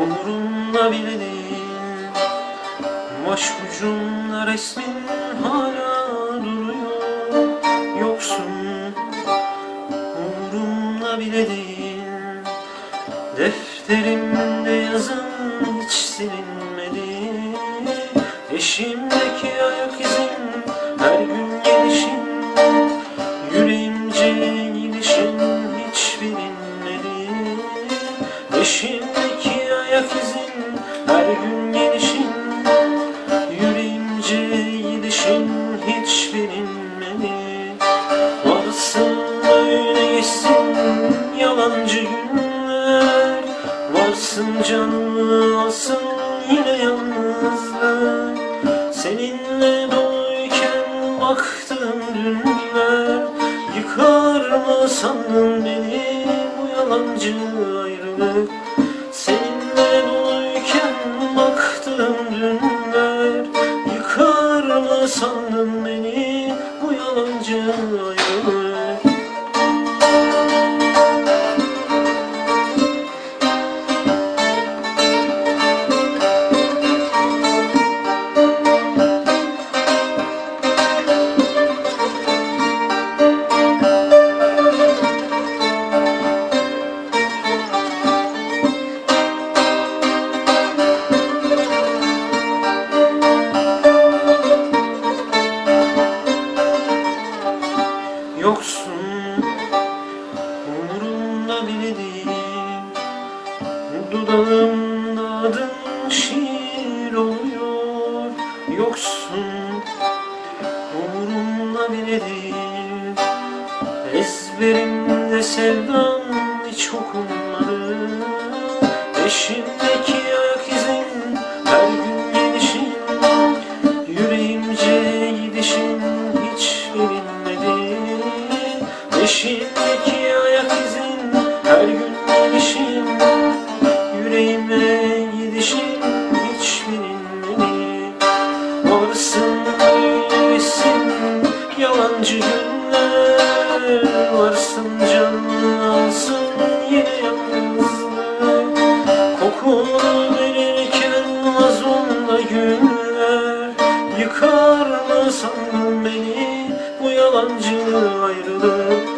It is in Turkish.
Umurumda bile değil Bu aşk resmin hala duruyor. Yoksun Umurumda bile değil Defterimde yazın hiç silinmedi. Eşim her gün gelişin Yüreğimce gidişin hiç bilinmedi. Varsın öyle geçsin yalancı günler. Varsın canımı alsın yine yalnızlık Seninle doluyken baktığım dünler Yıkar mı sandın beni bu yalancı ayrılık sandın beni bu yalancı Yoksun. Umurumda bile değil. Dudağımda adın şiir oluyor. Yoksun. Umurumda bile değil. Ezberimde sevdan hiç okunmadı. Peşindeki Peşindeki ayak izin her gün gelişim Yüreğime gidişim hiç bilinmedi Varsın böylesin yalancı günler. Varsın canını alsın yine yalnızlık Kokunu verirken mazlumda günler Yıkar mı sandın beni bu yalancı ayrılık?